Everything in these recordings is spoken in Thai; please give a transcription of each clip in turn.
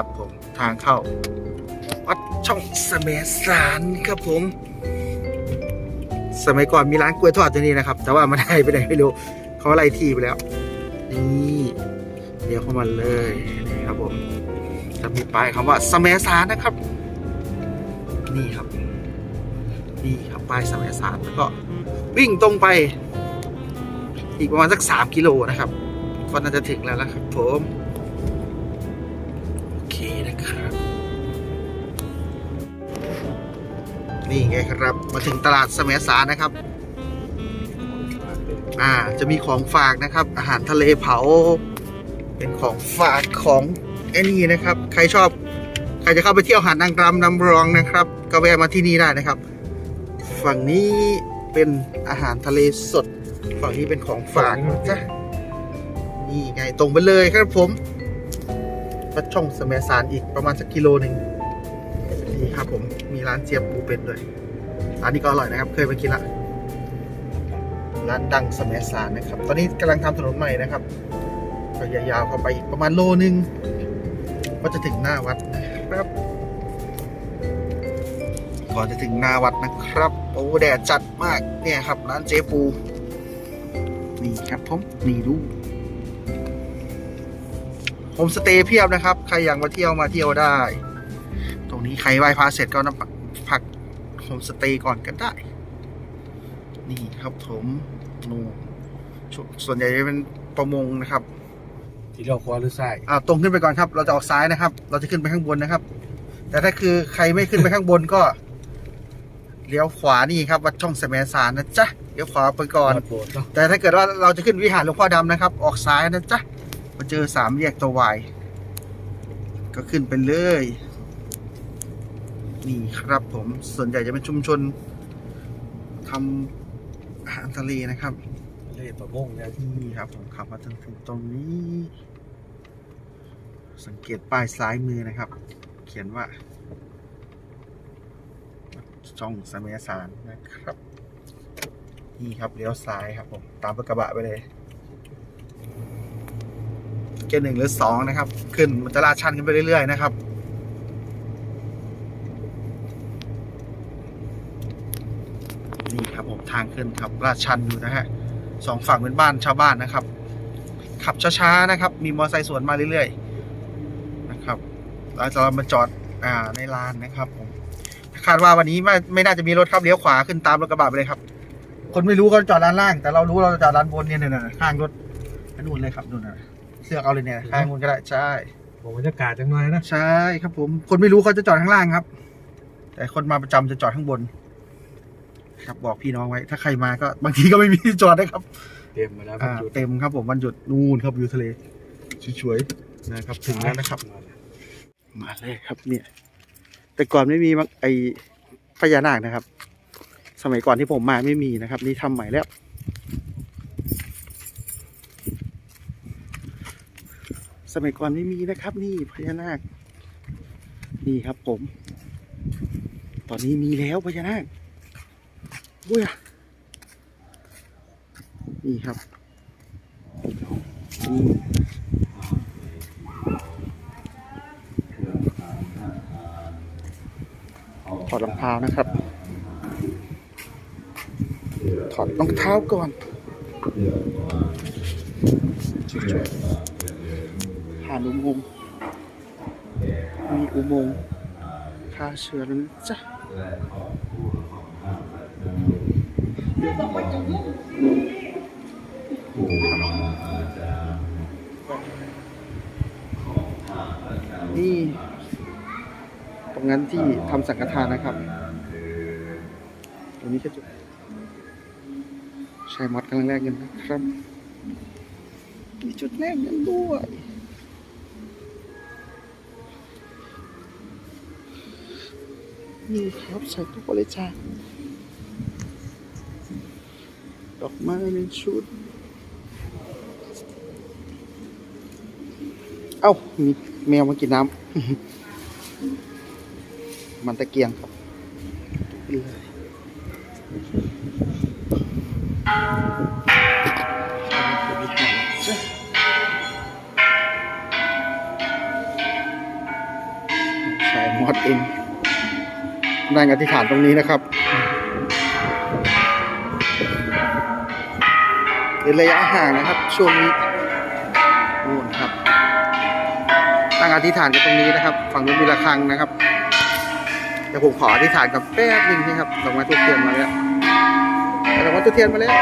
นะครับผมทางเข้า วัดช่องสมสารครับผม สมัยก่อนมีร้านกล้วยทอดที่นี่นะครับ แต่ว่ามันได้ไปไหนไม่รู้เขาไล่ที่ไปแล้ว นี่เดี๋ยวเข้ามาเลยนี่ครับผมจะมีป้ายคำว่าสมสารนะครับ นี่ครับนี่ครับป้ายสมสารแล้วก็วิ่งตรงไป อีกประมาณสักสามกิโลนะครับก็น่าจะถึงแล้วนะครับผม นี่ไงครับ มาถึงตลาดสมสารนะครับ อ่า จะมีของฝากนะครับ อาหารทะเลเผา เป็นของฝากของไอ้นี่นะครับ ใครชอบ ใครจะเข้าไปเที่ยวหาดนางรำนำรองนะครับ ก็แวะมาที่นี่ได้นะครับ ฝั่งนี้เป็นอาหารทะเลสด ฝั่งนี้เป็นของฝากจ๊ะนี่ไงตรงไปเลยครับผมวัดช่องสมสารอีกประมาณสักกิโลหนึ่งีครับผม มีร้านเจี๊ยบปูเป็นด้วย ร้านนี้ก็อร่อยนะครับ เคยไปกินละ ร้านดังสมัยสารนะครับ ตอนนี้กำลังทำถนนใหม่นะครับก็ยาวๆเข้าไปอีกประมาณโลนึง ก็จะถึงหน้าวัดนะครับก่อนจะถึงหน้าวัดนะครับโอ้แดดจัดมากเนี่ยครับ ร้านเจ๊ปู นี่ครับผมนี่ดูโฮมสเตย์เพียบนะครับ ใครอยากมาเที่ยวมาเที่ยวได้ รงนี้ใครไหว้พระเสร็จก็นำพักโฮมสเตย์ก่อนก็ได้ นี่ครับผมนูสส่วนใหญ่จะเป็นประมงนะครับ ที่เราขวาหรือซ้ายอ่าตรงขึ้นไปก่อนครับ เราจะออกซ้ายนะครับ เราจะขึ้นไปข้างบนนะครับ แต่ถ้าคือใครไม่ขึ้นไปข้างบนก็เลี้ยวขวานี่ครับวัดช่องแสมสารนะจ๊ะเลี้ยวขวาไปก่อนโบสถ์เนาะแต่ถ้าเกิดว่าเราจะขึ้นวิหารหลวงพ่อดำนะครับ ออกซ้ายนะจ๊ะมาเจอสามแยกตัววายก็ขึ้นไปเลย นี่ครับผมส่วนใหญ่จะเป็นชุมชนทำอาหารทะเลนะครับเล่ประมงเนี่ยนี่ครับผมขับมาจนถึงตรงนี้ สังเกตป้ายซ้ายมือนะครับ เขียนว่าช่องสมัยสารนะครับ นี่ครับเลี้ยวซ้ายครับผมตามรถกระบะไปเลยเกียร์หนึ่งหรือสองนะครับ ขึ้นมันจะลาดชันขึ้นไปเรื่อยๆนะครับ นี่ครับผมทางขึ้นครับลาดชันอยู่นะฮะสองฝั่งเป็นบ้านชาวบ้านนะครับ ขับช้าๆนะครับ มีมอเตอร์ไซค์สวนมาเรื่อยๆนะครับเราจะมาจอดอ่าในลานนะครับผมคาดว่าวันนี้ไม่ไม่น่าจะมีรถครับเลี้ยวขวาขึ้นตามรถกระบะไปเลยครับ คนไม่รู้ก็จอดร้านล่าง แต่เรารู้เราจะจอดร้านบนเนี่ยเนี่ยๆข้างรถนู่นเลยครับนู่นนะเสื้อกเอาเลยเนี่ยข้างนู้นก็ได้ใช่บอกบรรยากาศจังหน่อยนะใช่ครับผมคนไม่รู้เขาจะจอดข้างล่างครับ แต่คนมาประจำจะจอดข้างบน ครับบอกพี่น้องไว้ ถ้าใครมาก็บางทีก็ไม่มีที่จอดนะครับเต็มมาแล้วอ่าจุดเต็มครับผมวันหยุดนู่นครับวิวทะเลสวยๆนะครับถึงแล้วนะครับ มาเลยครับเนี่ย แต่ก่อนไม่มีมักไอพญานาคนะครับ สมัยก่อนที่ผมมาไม่มีนะครับ นี่ทำใหม่แล้ว สมัยก่อนไม่มีนะครับ นี่พญานาค นี่ครับผม ตอนนี้มีแล้วพญานาค อุ้ยนี่ครับนี่ถอดรองเท้านะครับ ถอดรองเท้าก่อนผ่านอุโมงค์มีอุโมงค์ฆ่าเชื้อแล้วนะจ๊ะ นี่ตรงนั้นที่ทำสังฆทานนะครับตรงนี้ก็จะใช้มอดกำลังแรกเงินนะครับมีจุดแรกเงินด้วยนี่ครับใส่ตู้บริจาค ดอกไม้หนึ่งชุด เอ้า มีแมวมากินน้ำ มันตะเกียงครับกินเลยใส่มอดเองนั่งอธิษฐานตรงนี้นะครับ เป็นระยะห่างนะครับ ช่วงนี้นู่นครับ ตั้งอธิษฐานกันตรงนี้นะครับ ฝั่งนู้นมีระฆังนะครับเดี๋ยวผมขออธิษฐานกับแป๊บหนึงนะครับดอกไม้ทูบเทียนมาแล้วดอกไม้ทูบเทียนมาแล้ว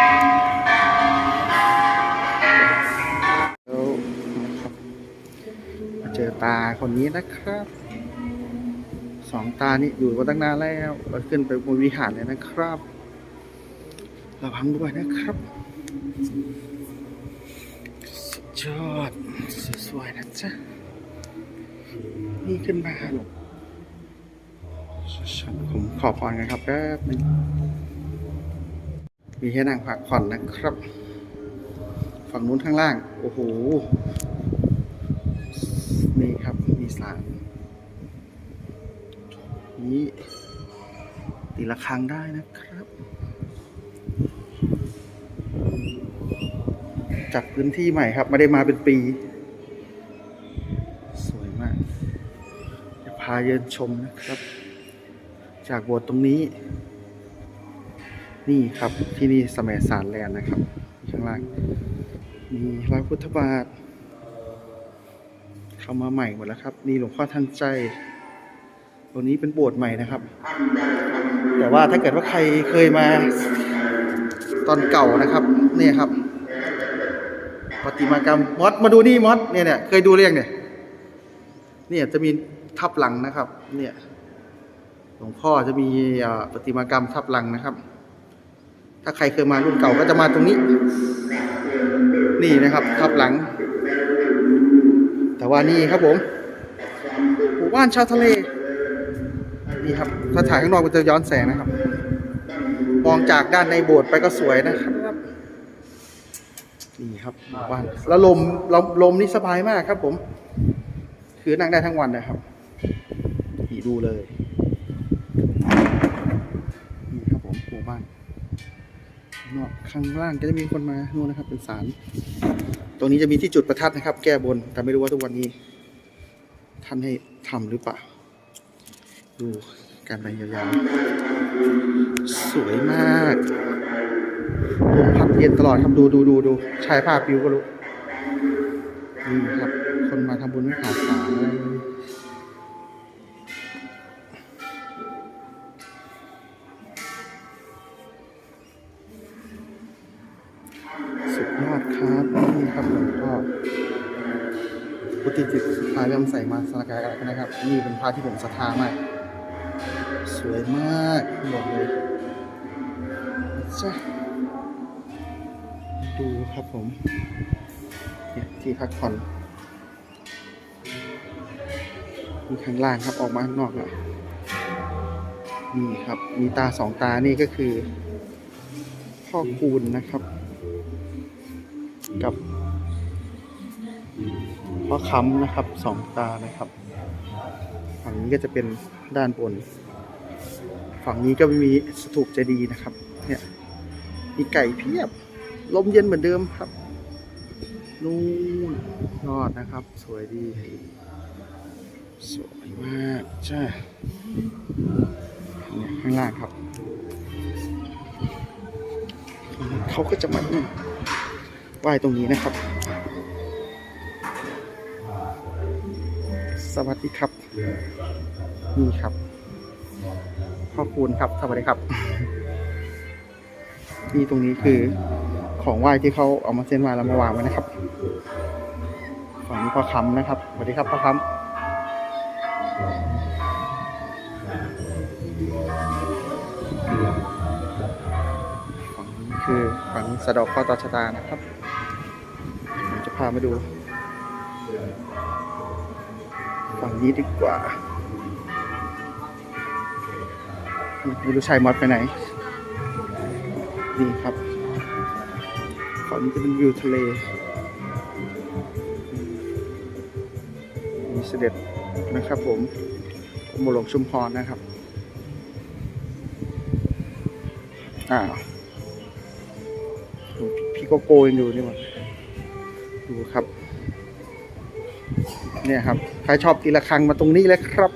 มาเจอตาคนนี้นะครับสองตานี่อยู่มาตั้งนานแล้วเราขึ้นไปบนวิหารเลยนะครับระวังด้วยนะครับ สุดยอดสวยๆนะจ๊ะ นี่ขึ้นมาลบฉันผมขอพรกันครับแป๊บนึงมีให้นั่งพักผ่อนนะครับ ฝั่งนู้นข้างล่าง โอ้โห นี่ครับ มีสารนี่ตีละครั้งได้นะครับ จัดพื้นที่ใหม่ครับไม่ได้มาเป็นปี สวยมาก จะพาเยินชมนะครับ จากโบสถ์ตรงนี้ นี่ครับที่นี่สมัยสารแลนนะครับ ข้างล่างมีพร้อยพุทธบาทเข้ามาใหม่หมดแล้วครับ นี่หลวงพ่อทันใจตัวนี้เป็นโบสถ์ใหม่นะครับ แต่ว่าถ้าเกิดว่าใครเคยมาตอนเก่านะครับ เนี่ยครับ ประติมากรรมมอสมาดูนี่มอสเนี่ยเนี่ยเคยดูเรื่องเนี่ย เนี่ยจะมีทับหลังนะครับ เนี่ยหลวงพ่อจะมีประติมากรรมทับหลังนะครับ ถ้าใครเคยมารุ่นเก่าก็จะมาตรงนี้ นี่นะครับ ทับหลัง แต่ว่านี่ครับผมหมู่บ้านชาวทะเลนี่ครับถ้าถ่ายข้างนอกมันจะย้อนแสงนะครับ มองจากด้านในโบสถ์ไปก็สวยนะครับ นี่ครับหมู่บ้านแล้วลมลมลมนี่สบายมากครับผม คือนั่งได้ทั้งวันนะครับนี่ดูเลยนี่ครับผมหมู่บ้านนอกข้างล่างก็จะมีคนมานู่นนะครับ เป็นศาลตรงนี้จะมีที่จุดประทัดนะครับ แก้บน แต่ไม่รู้ว่าทุกวันนี้ ท่านให้ทำหรือเปล่า ดูการไปยาวๆ สวยมากลม พัดเย็นตลอดครับดูดูดูดูชายผ้าปิวก็รู้นี่ครับ คนมาทำบุญไม่ขาดสายสุดยอดครับนี่ครับหลวงพ่อพุทธิจิตพาเริ่มใส่มาสกายกันนะครับ นี่เป็นพระที่ผมศรัทธามาก สวยมากบอกเลยจ้ะ ดูครับผมเนี่ยที่พักผ่อนมีข้างล่างครับออกมาข้างนอกแล้วนี่ครับ มีตาสองตานี่ก็คือ พ่อคูณนะครับ กับพ่อค้ำนะครับสองตานะครับฝั่งนี้ก็จะเป็นด้านบน ฝั่งนี้ก็มีสถูปเจดีย์นะครับ เนี่ยมีไก่เพียบ ลมเย็นเหมือนเดิมครับ นู่นยอดนะครับ สวยดี สวยมากจ้าเนี่ยข้างล่างครับ เขาก็จะมาไหว้ตรงนี้นะครับ สวัสดีครับ นี่ครับพ่อคูณครับ สวัสดีครับ นี่ตรงนี้คือ ของไหว้ที่เขาเอามาเส้นไหว้แล้วมาวางไว้นะครับฝั่งนี้พ่อคำนะครับสวัสดีครับพ่อคำฝั่งนี้คือฝั่งสะดอกข้อต่อชะตานะครับผมจะพามาดูฝั่งนี้ดีกว่าไม่รู้ชายมอดไปไหน นี่ครับ ฝั่งนี้จะเป็นวิวทะเล มีเสด็จนะครับผมกรมหลวงชุมพรนะครับ อ้าวดูพี่โกโก้ยังอยู่นี่หว่าดูครับ เนี่ยครับ ใครชอบตีละครังมาตรงนี้เลยครับ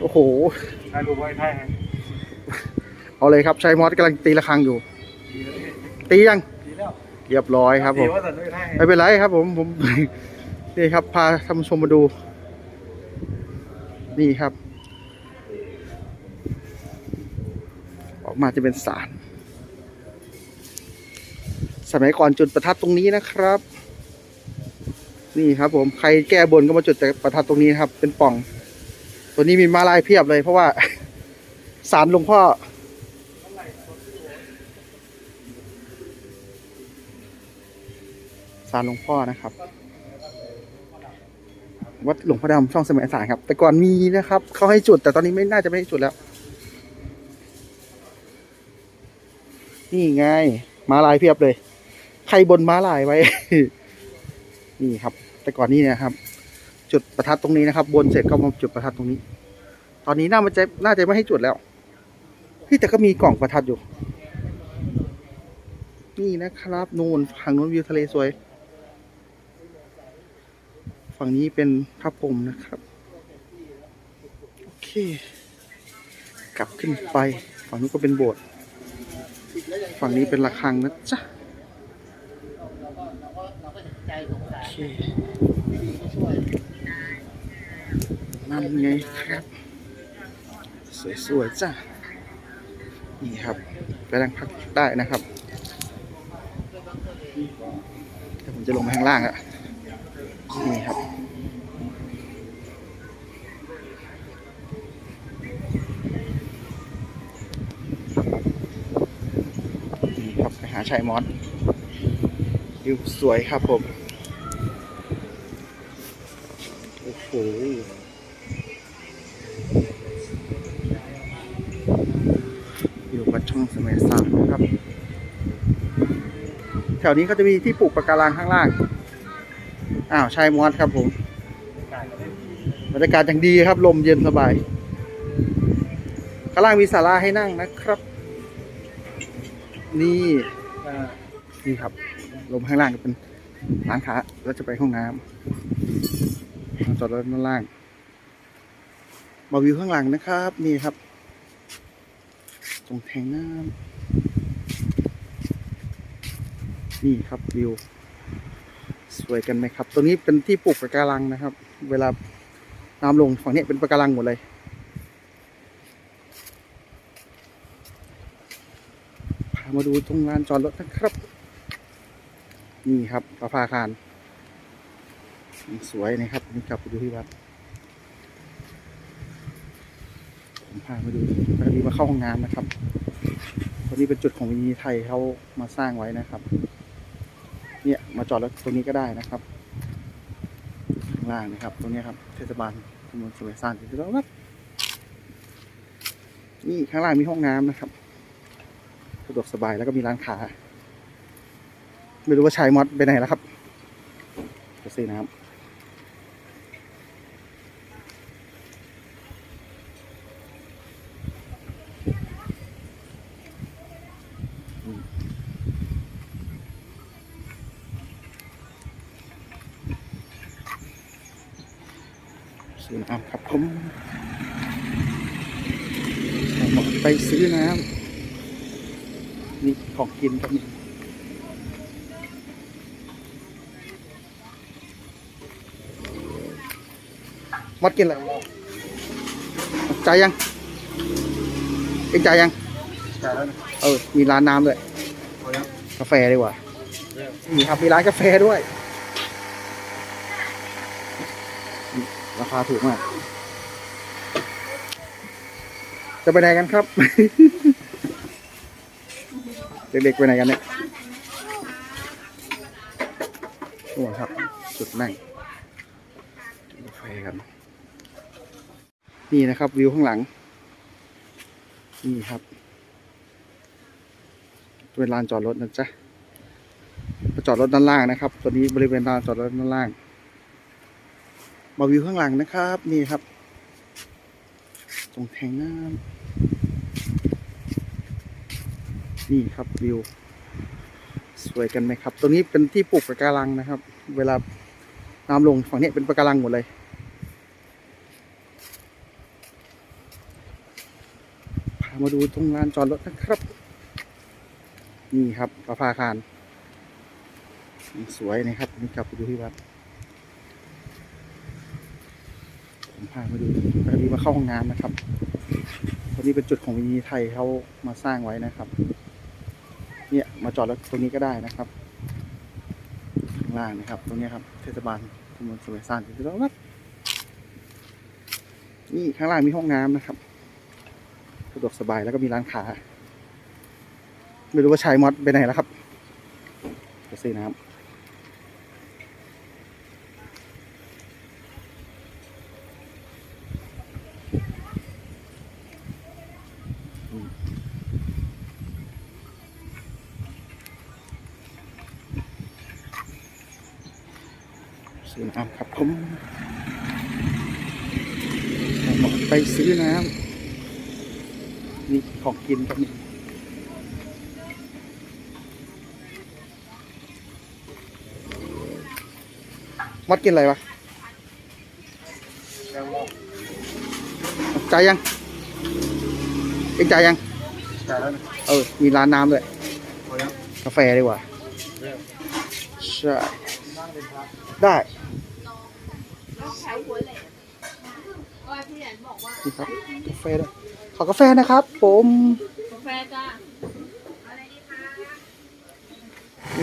โอ้โหถ่ายรูปไว้ถ่ายให้เอาเลยครับชายมอสกำลังตีละครังอยู่ ตียังดีแล้ว เรียบร้อยครับผมดีว่าสันไม่ถ่ายให้ไม่เป็นไรครับผมผม นี่ครับ พาท่านผู้ชมมาดู นี่ครับ ออกมาจะเป็นสารสมัยก่อนจุดประทัดตรงนี้นะครับ นี่ครับ ผมใครแก้บนก็มาจุดแต่ประทัดตรงนี้นะครับ เป็นปล่อง ตัวนี้มีมาลายเพียบเลย เพราะว่าสารหลวงพ่อารหลวงพ่อนะครับ วัดหลวงพ่อดำช่องสมัยสารครับ แต่ก่อนมีนะครับ เขาให้จุด แต่ตอนนี้ไม่น่าจะไม่ให้จุดแล้ว นี่ไงม้าลายเพียบเลย ใครบนม้าลายไว้ นี่ครับ แต่ก่อนนี้เนะครับ จุดประทัดตรงนี้นะครับ บนเสร็จก็มาจุดประทัดตรงนี้ ตอนนี้น่ามันจะน่าจะไม่ให้จุดแล้วเฮ้แต่ก็มีกล่องประทัดอยู่ นี่นะครับ นูนฝั่งนู้นวิวทะเลสวย ฝั่งนี้เป็นพระพรมนะครับ โอเค กลับขึ้นไป ฝั่งนี้ก็เป็นโบสถ์ฝั่งนี้เป็นระฆังนะจ๊ะโอเคนั่นไงครับ สวยๆจ้ะนี่ครับไปนั่งพักได้นะครับเดี๋ยวผมจะลงมาข้างล่างอะ นี่ครับ นี่ครับไปหาชายมอสวิวสวยครับผม โอ้โหอยู่วัดช่องสมัยสามครับ แถวนี้ก็จะมีที่ปลูกปะการังข้างล่าง อ้าวชายมอสครับผมบรรยากาศอย่างดีครับลมเย็นสบายข้างล่างมีศาลาให้นั่งนะครับ นี่นี่ครับ ลมข้างล่างจะเป็นร้านค้าแล้วจะไปห้องน้ำจอดรถด้านล่างมาวิวข้างหลังนะครับ นี่ครับ ตรงแทงน้ำนี่ครับวิว สวยกันไหมครับตัวนี้เป็นที่ปลูกปะการังนะครับ เวลาน้ำลงฝั่งนี้เป็นปะการังหมดเลยพามาดูตรงลานจอดรถนะครับ นี่ครับประภาคาร สวยนะครับนี่กลับไปดูที่วัดผมพามาดูปกติมาเข้าห้องน้ำนะครับตรงนี้เป็นจุดของวินีไทยเขามาสร้างไว้นะครับ เนี่ยมาจอดรถตรงนี้ก็ได้นะครับข้างล่างนะครับ ตรงนี้ครับเทศบาลตำบลสมัยสร้างที่เราครับนี่ข้างล่างมีห้องน้ำนะครับสะดวกสบายแล้วก็มีร้านค้าไม่รู้ว่าชายมอดไปไหนแล้วครับจะซื้อน้ำซื้อน้ำครับผมชายมอด ไปซื้อน้ำนี่ของกินก็มีมดกินอะไรใจายยังเอ็งจ่ายยังจ่ายแล้วนะเออ มีร้านน้ำด้วยพอยังกาแฟดีกว่าเริ่มนี่ครับมีร้านกาแฟด้วยนี่ราคาถูกมาก จะไปไหนกันครับ เด็กๆไปไหนกันเนี่ยโอ้ครับ จุดนั่งกาแฟกัน นี่นะครับ วิวข้างหลัง นี่ครับเป็นลานจอดรถนะจ๊ะจอดรถด้านล่างนะครับ ตัวนี้บริเวณลานจอดรถด้านล่าง มาวิวข้างหลังนะครับ นี่ครับ ตรงแทงน้ำนี่ครับวิว สวยกันไหมครับตัวนี้เป็นที่ปลูกปะการังนะครับ เวลาน้ำลงฝั่งนี้เป็นปะการังหมดเลยพามาดูตรงลานจอดรถนะครับ นี่ครับประภาคาร สวยนะครับนี่กลับไปดูที่วัด ผมพามาดูพอดีมาเข้าห้องน้ำนะครับตรงนี้เป็นจุดของวินีไทยเขามาสร้างไว้นะครับ เนี่ยมาจอดรถตรงนี้ก็ได้นะครับข้างล่างนะครับ ตรงนี้ครับ เทศบาลตำบลสมัยสร้างที่เราครับนี่ข้างล่างมีห้องน้ำนะครับสะดวกสบายแล้วก็มีร้านค้าไม่รู้ว่าชายมอดไปไหนแล้วครับไปซื้อน้ำ ซื้อน้ำครับผมไปซื้อน้ำนี่ของกินครับนี่มดกินอะไรวะแก้วโม่จ่ายยังเอ็งจ่ายยังจ่ายแล้วนะเออ มีร้านน้ำด้วยพอยังกาแฟดีกว่าเริ่มใช่นั่งเป็นพักได้ ใช้หัวแหลมว่าพี่แหลมบอกว่า นี่ครับกาแฟด้วย ขอกาแฟนะครับ ผมกาแฟจ้า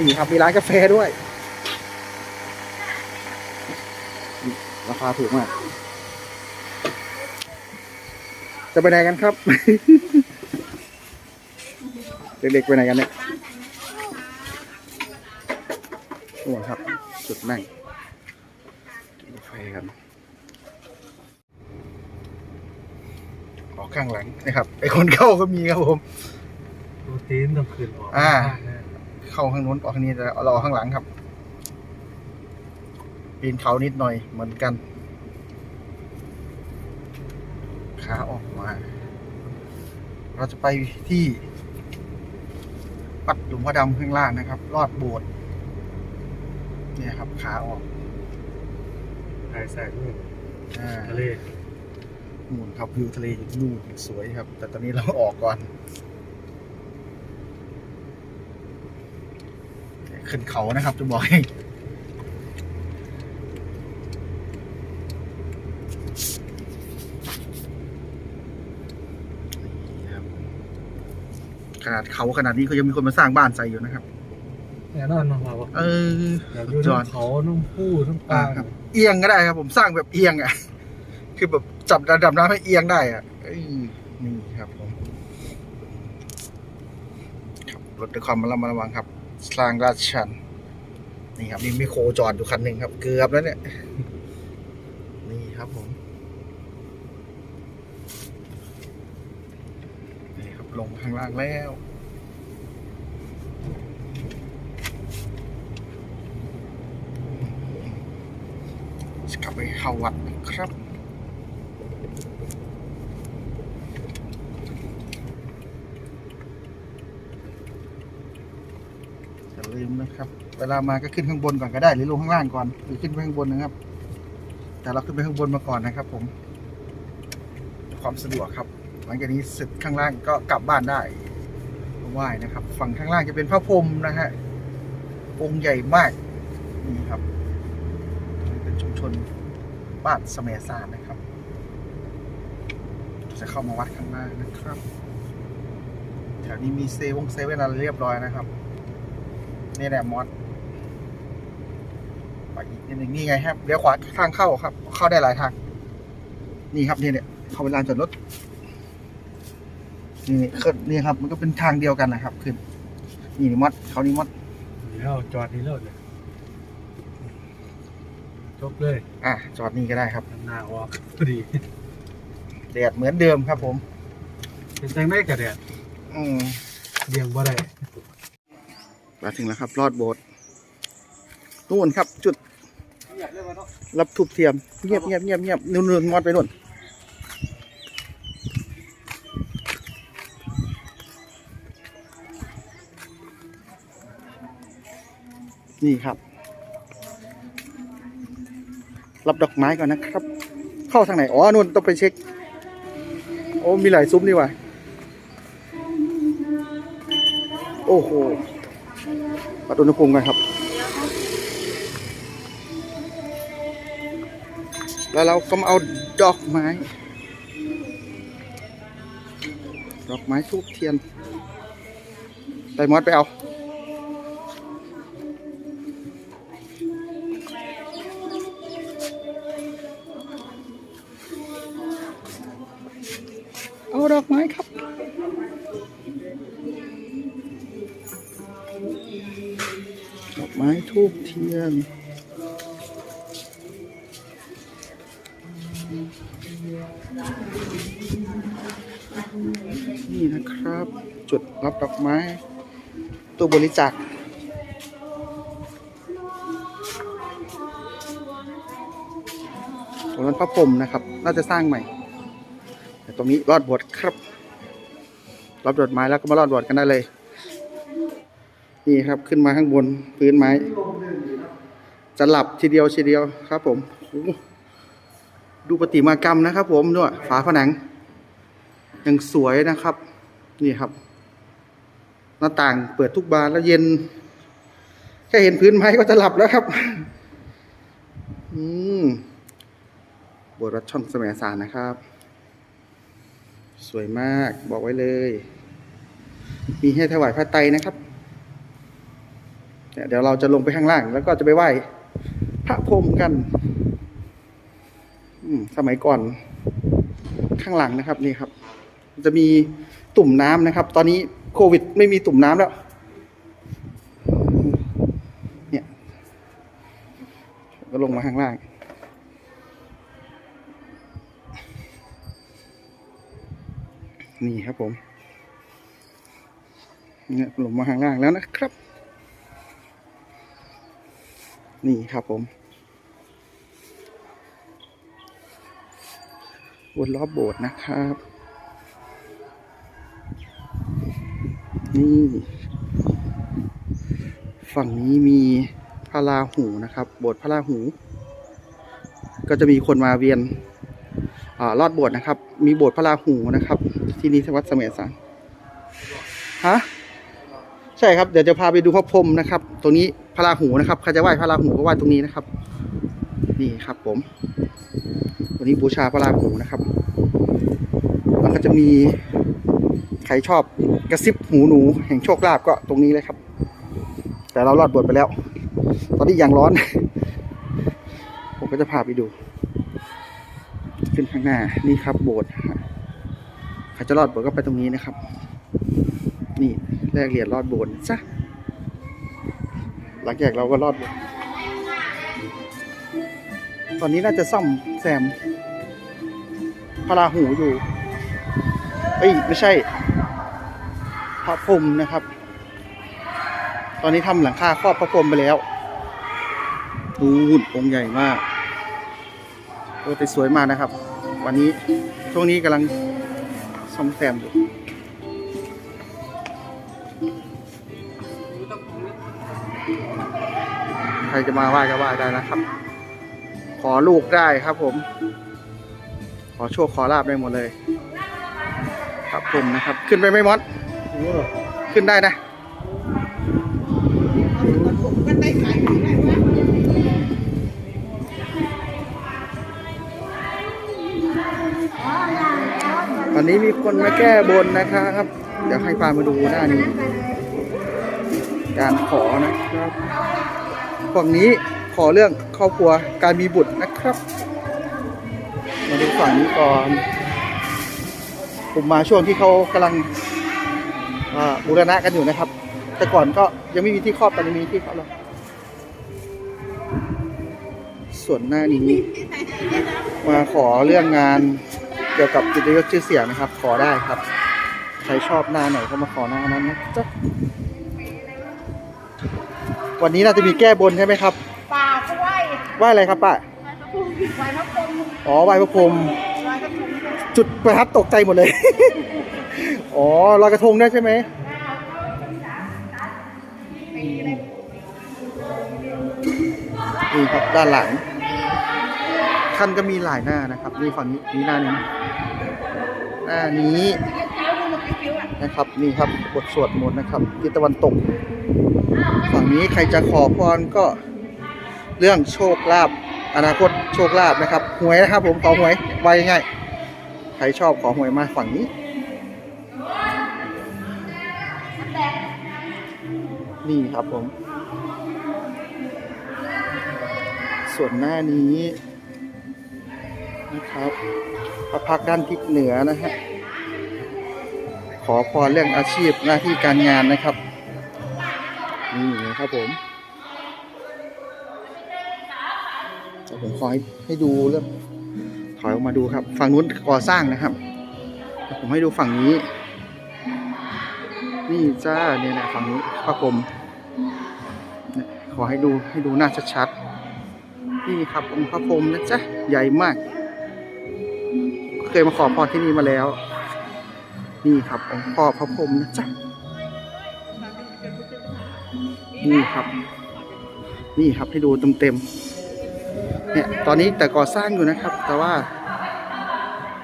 นี่ครับมีร้านกาแฟด้วยนี่ราคาถูกมาก จะไปไหนกันครับ เด็กๆไปไหนกันเนี่ยโอ้ครับ จุดนั่งกินกาแฟกันออก ข้างหลังนะครับไอคนเข้าก็มีครับผมรูทีนต้องคืนออกอ่า เข้าข้างนู้นออกข้างนี้แต่เราออกข้างหลังครับปีนเขานิดหน่อยเหมือนกันขาออกมา เราจะไปที่วัดหลวงพ่อดำข้างล่างนะครับ ลอดโบสถ์เนี่ยครับขาออกถ่ายแสงนู่นอ่าทะเล นู่นครับวิวทะเลอยู่นู่นสวยครับ แต่ตอนนี้เราออกก่อน ขึ้นเขานะครับจะบอกให้นี่ครับขนาดเขาขนาดนี้ก็ยังมีคนมาสร้างบ้านใส่อยู่นะครับแน่นอนมากว่าเอออยากดูจอดน้ำเขาน้ำผู้น้ำปอ่าลาครับเอียงก็ได้ครับ ผมสร้างแบบเอียงอะ คือแบบ จับระดับน้ำให้เอียงได้อะนี่ครับผมครับรถด้วยความระมัดระวังครับ สร้างราชชัน นี่ครับนี่มีโคจอดอยู่คันหนึ่งครับ เกือบแล้วเนี่ย นี่ครับผม นี่ครับลงข้างล่างแล้วกลับไปเข้าวัดนะครับ อย่าลืมนะครับ เวลามาก็ขึ้นข้างบนก่อนก็ได้ หรือลงข้างล่างก่อน หรือขึ้นไปข้างบนนะครับ แต่เราขึ้นไปข้างบนมาก่อนนะครับ ผม ความสะดวกครับ หลังจากนี้เสร็จข้างล่างก็กลับบ้านได้ไหว้นะครับ ฝั่งข้างล่างจะเป็นพระพรหมนะฮะ องค์ใหญ่มาก นี่ครับ เป็นชุมชนบ้านสมัยซานนะครับ จะเข้ามาวัดข้างล่างนะครับวนี้มีเซเวงเซเว่นอะไรเรียบร้อยนะครับ นี่แหละมอสไปอีกนิดนึงนี่ไงครับเลี้ยวขวาทางเข้าครับ เข้าได้หลายทาง นี่ครับนี่เนี่ยเข้าไปลานจอดรถนี่ขึ้นนี่ครับ มันก็เป็นทางเดียวกันนะครับขึ้น นี่นี่มอสเขานี่มอสแล้วจอดนี่แล้วเลยจบเลย อะจอดนี่ก็ได้ครับหน้าออกพอดี แดดเหมือนเดิมครับผม เป็นจังได้กระแดดอืมเลี้ยงบ่ได้มาถึงแล้วครับ รอดโบสถ์นู่นครับ จุดรับทุบเทียมเงียบเงียบเงียบเงียบนู่นนู่นมอดไปนู่นนี่ครับ รับดอกไม้ก่อนนะครับ เข้าทางไหน อ๋อนู่นต้องไปเช็ค โอ้มีหลายซุ้มนี่ว่ะโอ้โหปัดอุณหภูมิกันครับ แล้วเราก็มาเอาดอกไม้ ดอกไม้ทูบเทียนไปมอดไปเอา ดอกไม้ครับดอกไม้ทูบเทียนนี่นะครับ จุดรับดอกไม้ตู้บริจาคตรงนั้นพระพรมนะครับ น่าจะสร้างใหม่ ตรงนี้รอดบวชครับรับดอกไม้แล้วก็มารอดบวชกันได้เลย นี่ครับขึ้นมาข้างบนพื้นไม้ จะหลับทีเดียวทีเดียวครับ ผมดูประติมากรรมนะครับ ผมด้วยฝาผนังยังสวยนะครับ นี่ครับ หน้าต่างเปิดทุกบานแล้วเย็น แค่เห็นพื้นไม้ก็จะหลับแล้วครับ อืมบสถ์วัดช่องแสมสารนะครับ สวยมากบอกไว้เลย มีให้ถวายพระไตรนะครับ เดี๋ยวเราจะลงไปข้างล่าง แล้วก็จะไปไหว้พระพรมกันสมัยก่อนข้างหลังนะครับนี่ครับ จะมีตุ่มน้ำนะครับ ตอนนี้โควิดไม่มีตุ่มน้ำแล้วเนี่ยก็ลงมาข้างล่าง นี่ครับผมเนี่ยลงมาข้างล่างแล้วนะครับ นี่ครับผมวนรอบโบสถ์นะครับ นี่ ฝั่งนี้มีพระราหูนะครับ โบสถ์พระราหู ก็จะมีคนมาเวียนอรอดโบสถ์นะครับ มีโบสถ์พระราหูนะครับ ที่นี่ที่วัดเสมสารฮะใช่ครับเดี๋ยวจะพาไปดูพระพรหมนะครับ ตรงนี้พระราหูนะครับใครจะไหว้พระราหูก็ไหว้ตรงนี้นะครับ นี่ครับ ผมวันนี้บูชาพระราหูนะครับแล้วก็จะมีใครชอบกระซิบหูหนูแห่งโชคลาภก็ตรงนี้เลยครับ แต่เรารอดบทไปแล้ว ตอนนี้ยังร้อน ผมก็จะพาไปดู ขึ้นข้างหน้านี่ครับโบสถ์ ครจะรอดโบสถ์ก็ไปตรงนี้นะครับ นี่แลกเหรียญรอดโบสถ์ซะหลังจากเราก็รอดโบสถ์ตอนนี้น่าจะซ่อมแซมพระราหูอยู่เอ้ยไม่ใช่ พระพรมนะครับ ตอนนี้ทำหลังคาครอบพระพรมไปแล้วดูหุ่นองค์ใหญ่มากโอ้แต่สวยมากนะครับ วันนี้ช่วงนี้กำลัง ซ่อมแซมอยู่ใครจะมาไหว้ก็ไหว้ได้นะครับ ขอลูกได้ครับผม ขอโชคขอลาบได้หมดเลย ครับผมนะครับ ขึ้นไปไหม่มดขึ้นได้นะ วันนี้มีคนมาแก้บนนะครับ เดี๋ยวให้ปามาดูหน้านี้ การขอนะครับฝั่งนี้ขอเรื่องครอบครัวการมีบุตรนะครับ มาดูฝั่งนี้ก่อน ผมมาช่วงที่เขากำลังอ่าบูรณะกันอยู่นะครับ แต่ก่อนก็ยังไม่มีที่ครอบตอนนี้มีที่ครอบแล้วส่วนหน้านี้ มาขอเรื่องงาน เกี่ยวกับกิจยศชื่อเสียงนะครับ ขอได้ครับ ใครชอบหน้าไหนก็มาขอหน้านั้นนะจ๊ะวันนี้น่าจะมีแก้บนใช่ไหมครับป่าก็ไหวไหว้อะไรครับป้าไหวพระพุทธไหวพระพรหมอ๋อไหว้พระพรหมไหวพระพรหมจุดประทัดตกใจหมดเลย อ๋อลอยกระทงได้ใช่ไหมนี่ครับด้านหลังท่านก็มีหลายหน้านะครับนี่ฝั่งนี้นี่หน้านี้ห น้านี้นะครับนี่ครับบทสวดมนต์นะครับทิศตะวันตก ฝั่งนี้ใครจะขอพรก็เรื่องโชคลาภอนาคตโชคลาภนะครับหวยนะครับ ผมขอหวยไวง่ายใครชอบขอหวยมาฝั่งนี้ นี่ครับผม ส่วนหน้านี้นะครับ พระพักด้านทิศเหนือนะฮะขอพรเรื่องอาชีพหน้าที่การงานนะครับนี่นะครับผมผมขอให้ให้ดูเรื่องถอยออกมาดูครับ ฝั่งนู้นก่อสร้างนะครับ ผมให้ดูฝั่งนี้ นี่จ้าเนี่ยนะฝั่งนี้พระพรมขอให้ดูให้ดูหน้าชัดๆนี่ครับองค์พระพรหมนะจ๊ะใหญ่มาก เคยมาขอพรที่นี่มาแล้ว นี่ครับองค์พ่อพระพรหมนะจ๊ะนี่ครับ นี่ครับให้ดูเต็มๆเนี่ยตอนนี้แต่ก่อสร้างอยู่นะครับ แต่ว่า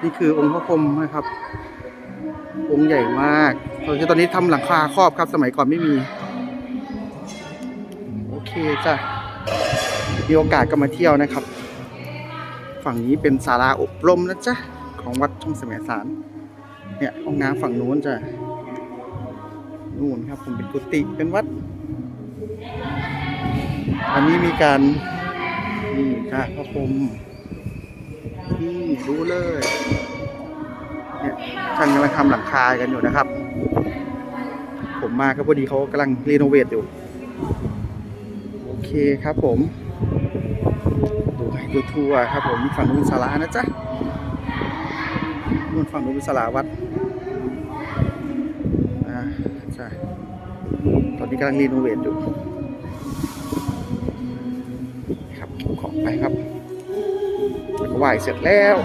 นี่คือองค์พระพรหมนะครับ องค์ใหญ่มากตอนนี้ทำหลังคาครอบครับ สมัยก่อนไม่มี โอเคจ้ะมีโอกาสก็มาเที่ยวนะครับ ฝั่งนี้เป็นศาลาอบรมนะจ๊ะ ของวัดช่องแสมสารเนี่ยห้องน้ำฝั่งนู้นจะนู่นครับผมเป็นกุฏิเป็นวัด อันนี้มีการนี่ค่ะพระพรมนี่รู้เลยเนี่ยช่างกำลังทำหลังคากันอยู่นะครับ ผมมาก็พอดีเขากำลังรีโนเวทอยู่ โอเคครับผมดูให้ดูทัวร์ครับผมฝั่งนู้นศาลานะจ๊ะ นู่นฝั่งนู้นเป็นศาลาวัดอ่าใช่ตอนนี้กำลังรีโนเวทอยู่ครับเก็บของไปครับแล้วก็ไหวเสร็จแล้ว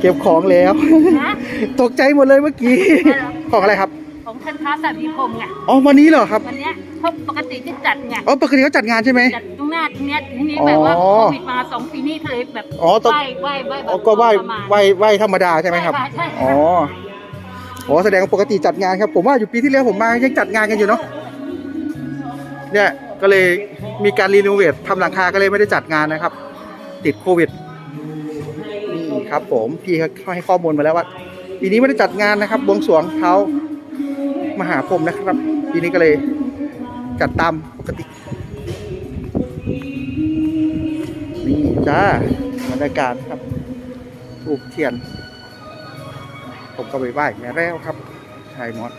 เก็บของแล้วนะตกใจหมดเลยเมื่อกี้ ของอะไรครับ ของท่านพระสัตรีพรหมไงอ๋อวันนี้เหรอครับ วันเนี้ยเขาปกติที่จัดไงอ๋อปกติเขาจัดงานใช่ไหมจัดตรงหน้าตรงเนี้ยทีนี้แบบว่าอ๋อโควิดมาสองปีนี่เลยแบบอ๋อต้อง ไหว้ไหว้ไหว้แบอ๋อบก็ไหว้ประมาณ ไหว้ไหว้ธรรมดาใช่ไหมครับ ใช่ค่ะใช่ค่ะ อ๋ออ๋อแสดงว่าปกติจัดงานครับ ผมว่าอยู่ปีที่แล้วผมมายังจัดงานกันอยู่เนาะ เนี่ยก็เลยมีการรีโนเวททำหลังคาก็เลยไม่ได้จัดงานนะครับ ติดโควิดนี่ครับ ผมพี่เขาให้ข้อมูลมาแล้วว่าปีนี้ไม่ได้จัดงานนะครับบวงสรวงเท้ามหาพรหมนะครับปีนี้ก็เลยจัดตามปกติ จ้าบรรยากาศครับถูกเทียน ผมก็ไปไหว้แม่แล้วครับชายมอด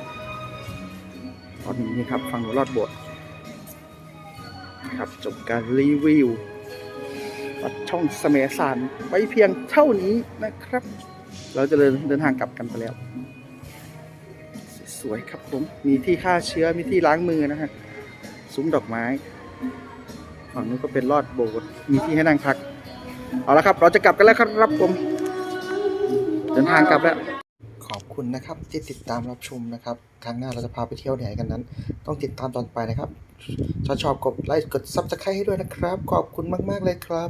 ตอนนี้ครับ ฟังหนูรอดบสถ์ครับจบการรีวิววัดช่องสมสารไว้เพียงเท่านี้นะครับ เราจะเดินเดินทางกลับกันไปแล้ว สวยครับผม มีที่ฆ่าเชื้อมีที่ล้างมือนะฮะซุ้มดอกไม้ ฝั่งนู้นก็เป็นลอดโบสถ์มีที่ให้นั่งพัก เอาละครับ เราจะกลับกันแล้วครับผมเดินทางกลับแล้ว ขอบคุณนะครับ ที่ติดตามรับชมนะครับ ครั้งหน้าเราจะพาไปเที่ยวไหนกันนั้น ต้องติดตามตอนไปนะครับชอบชอบกดไลค์กดซับสไครต์ให้ด้วยนะครับ ขอบคุณมาก ๆ เลยครับ